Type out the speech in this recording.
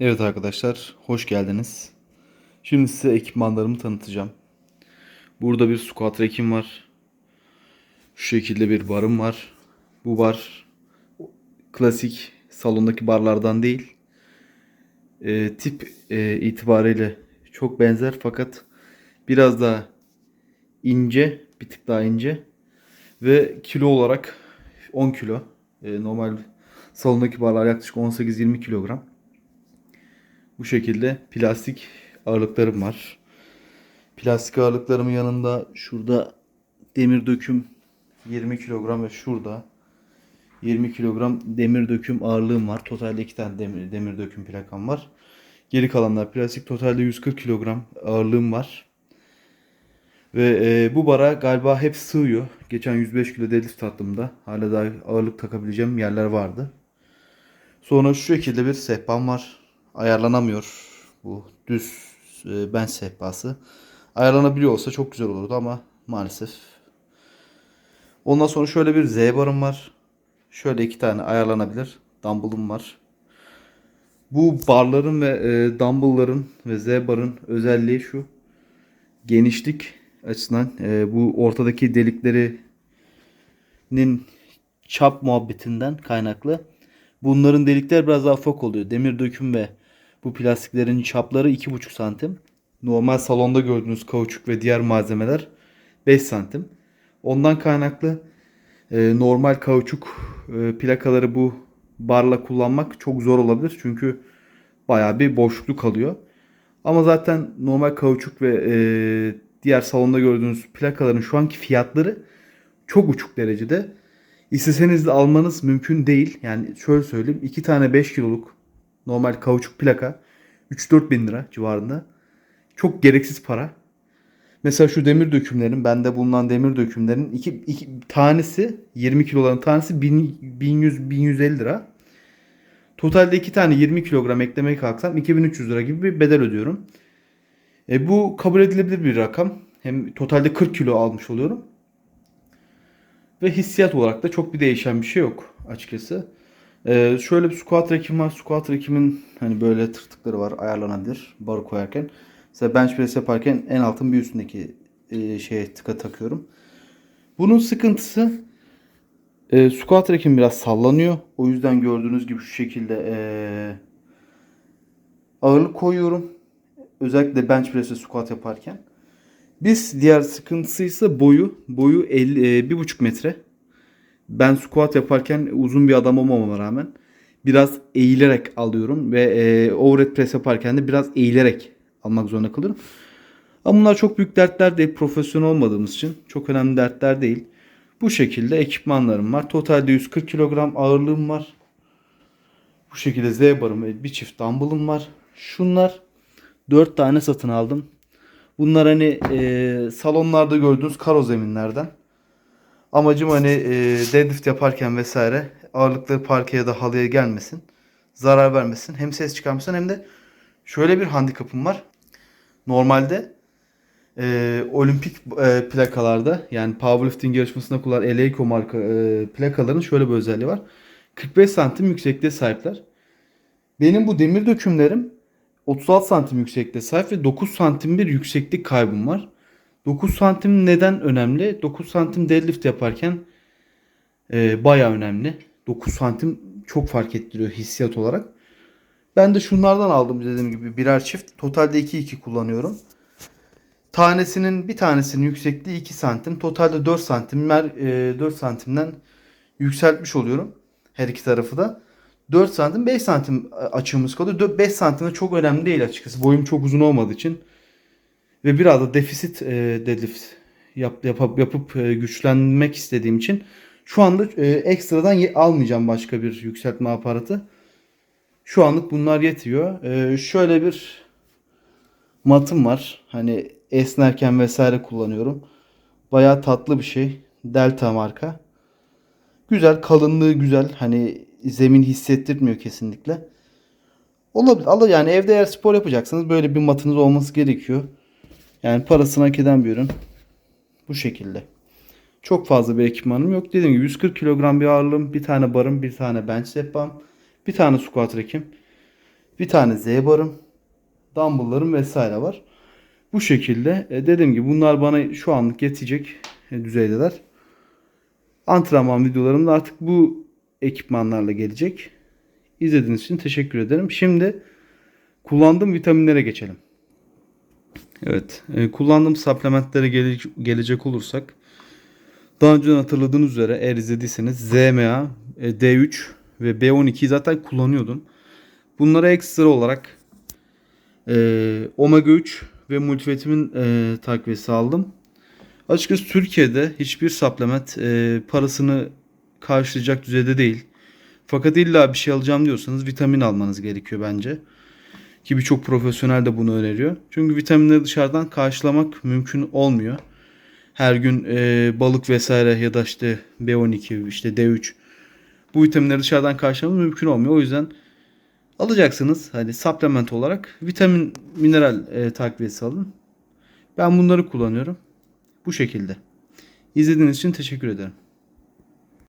Evet arkadaşlar, hoş geldiniz. Şimdi size ekipmanlarımı tanıtacağım. Burada bir squat rack'im var. Şu şekilde bir barım var. Bu bar klasik salondaki barlardan değil. Ee, tip e, itibariyle çok benzer fakat biraz daha ince, bir tık daha ince ve kilo olarak 10 kilo. Ee, normal salondaki barlar yaklaşık 18-20 kilogram. Bu şekilde plastik ağırlıklarım var. Plastik ağırlıklarımın yanında şurada demir döküm 20 kilogram ve şurada 20 kilogram demir döküm ağırlığım var. Totalde iki tane demir, demir döküm plakam var. Geri kalanlar plastik. Totalde 140 kilogram ağırlığım var. Ve e, bu bara galiba hep sığıyor. Geçen 105 kilo deadlift attığımda hala daha ağırlık takabileceğim yerler vardı. Sonra şu şekilde bir sehpam var. Ayarlanamıyor. Bu düz e, bench sehpası. Ayarlanabiliyor olsa çok güzel olurdu ama maalesef. Ondan sonra şöyle bir Z barım var. Şöyle iki tane ayarlanabilir dumbbellım var. Bu barların ve e, dumbbellların ve Z barın özelliği şu. Genişlik açısından e, bu ortadaki deliklerinin çap muhabbetinden kaynaklı. Bunların delikler biraz daha ufak oluyor. Demir döküm ve bu plastiklerin çapları 2,5 santim. Normal salonda gördüğünüz kauçuk ve diğer malzemeler 5 santim. Ondan kaynaklı e, normal kauçuk e, plakaları bu barla kullanmak çok zor olabilir. Çünkü bayağı bir boşluk kalıyor. Ama zaten normal kauçuk ve e, diğer salonda gördüğünüz plakaların şu anki fiyatları çok uçuk derecede. İsteseniz de almanız mümkün değil. Yani şöyle söyleyeyim. 2 tane 5 kiloluk normal kauçuk plaka 3-4 bin lira civarında. Çok gereksiz para. Mesela şu demir dökümlerin, bende bulunan demir dökümlerin iki, iki tanesi 20 kiloların tanesi 1000, 1100 1150 lira. Totalde iki tane 20 kilogram eklemeye kalksam 2300 lira gibi bir bedel ödüyorum. E, bu kabul edilebilir bir rakam. Hem totalde 40 kilo almış oluyorum. Ve hissiyat olarak da çok bir değişen bir şey yok açıkçası. Ee, şöyle bir squat rack'im var. Squat rack'imin hani böyle tırtıkları var ayarlanabilir barı koyarken. Mesela bench press yaparken en altın bir üstündeki e, şeye tıka takıyorum. Bunun sıkıntısı e, squat rack'im biraz sallanıyor. O yüzden gördüğünüz gibi şu şekilde e, ağırlık koyuyorum. Özellikle bench press ve squat yaparken. Biz diğer sıkıntısı ise boyu. Boyu 50, e, 1,5 metre. Ben squat yaparken uzun bir adam olmamama rağmen biraz eğilerek alıyorum ve e, overhead press yaparken de biraz eğilerek almak zorunda kalıyorum. Ama bunlar çok büyük dertler değil. Profesyonel olmadığımız için çok önemli dertler değil. Bu şekilde ekipmanlarım var. Totalde 140 kilogram ağırlığım var. Bu şekilde Z barım ve bir çift dumbbellım var. Şunlar 4 tane satın aldım. Bunlar hani e, salonlarda gördüğünüz karo zeminlerden. Amacım hani e, deadlift yaparken vesaire ağırlıkları parke ya da halıya gelmesin. Zarar vermesin. Hem ses çıkarmasın hem de şöyle bir handikapım var. Normalde e, olimpik e, plakalarda yani powerlifting yarışmasında kullanılan Eleiko marka e, plakaların şöyle bir özelliği var. 45 santim yüksekliğe sahipler. Benim bu demir dökümlerim 36 santim yüksekliğe sahip ve 9 santim bir yükseklik kaybım var. 9 santim neden önemli? 9 santim deadlift yaparken e, baya önemli. 9 santim çok fark ettiriyor hissiyat olarak. Ben de şunlardan aldım dediğim gibi birer çift. Totalde 2-2 kullanıyorum. Tanesinin bir tanesinin yüksekliği 2 santim. Totalde 4 santim. E, 4 santimden yükseltmiş oluyorum. Her iki tarafı da. 4 santim 5 santim açığımız kalıyor. 5 santim de çok önemli değil açıkçası. Boyum çok uzun olmadığı için. Ve biraz da defisit e, deadlift yap, yapıp, yapıp e, güçlenmek istediğim için şu anda e, ekstradan almayacağım başka bir yükseltme aparatı. Şu anlık bunlar yetiyor. E, şöyle bir matım var. Hani esnerken vesaire kullanıyorum. Bayağı tatlı bir şey. Delta marka. Güzel, kalınlığı güzel. Hani zemin hissettirmiyor kesinlikle. Olabilir. Yani evde eğer spor yapacaksanız böyle bir matınız olması gerekiyor. Yani parasını hak eden bir ürün. Bu şekilde. Çok fazla bir ekipmanım yok. Dediğim gibi 140 kilogram bir ağırlığım, bir tane barım, bir tane bench sehpam, bir tane squat rack'im. Bir tane Z barım. Dumbbell'larım vesaire var. Bu şekilde e, dediğim gibi bunlar bana şu anlık yetecek e, düzeydeler. Antrenman videolarım da artık bu ekipmanlarla gelecek. İzlediğiniz için teşekkür ederim. Şimdi kullandığım vitaminlere geçelim. Evet, e, kullandığım supplementlere gele- gelecek olursak daha önceden hatırladığınız üzere eğer izlediyseniz ZMA, e, D3 ve B12'yi zaten kullanıyordum. Bunlara ekstra olarak e, omega 3 ve multivitamin e, takviyesi aldım. Açıkçası Türkiye'de hiçbir supplement e, parasını karşılayacak düzeyde değil. Fakat illa bir şey alacağım diyorsanız vitamin almanız gerekiyor bence. Ki birçok profesyonel de bunu öneriyor. Çünkü vitaminleri dışarıdan karşılamak mümkün olmuyor. Her gün e, balık vesaire ya da işte B12 işte D3 bu vitaminleri dışarıdan karşılamak mümkün olmuyor. O yüzden alacaksınız hani supplement olarak vitamin mineral e, takviyesi alın. Ben bunları kullanıyorum. Bu şekilde. İzlediğiniz için teşekkür ederim.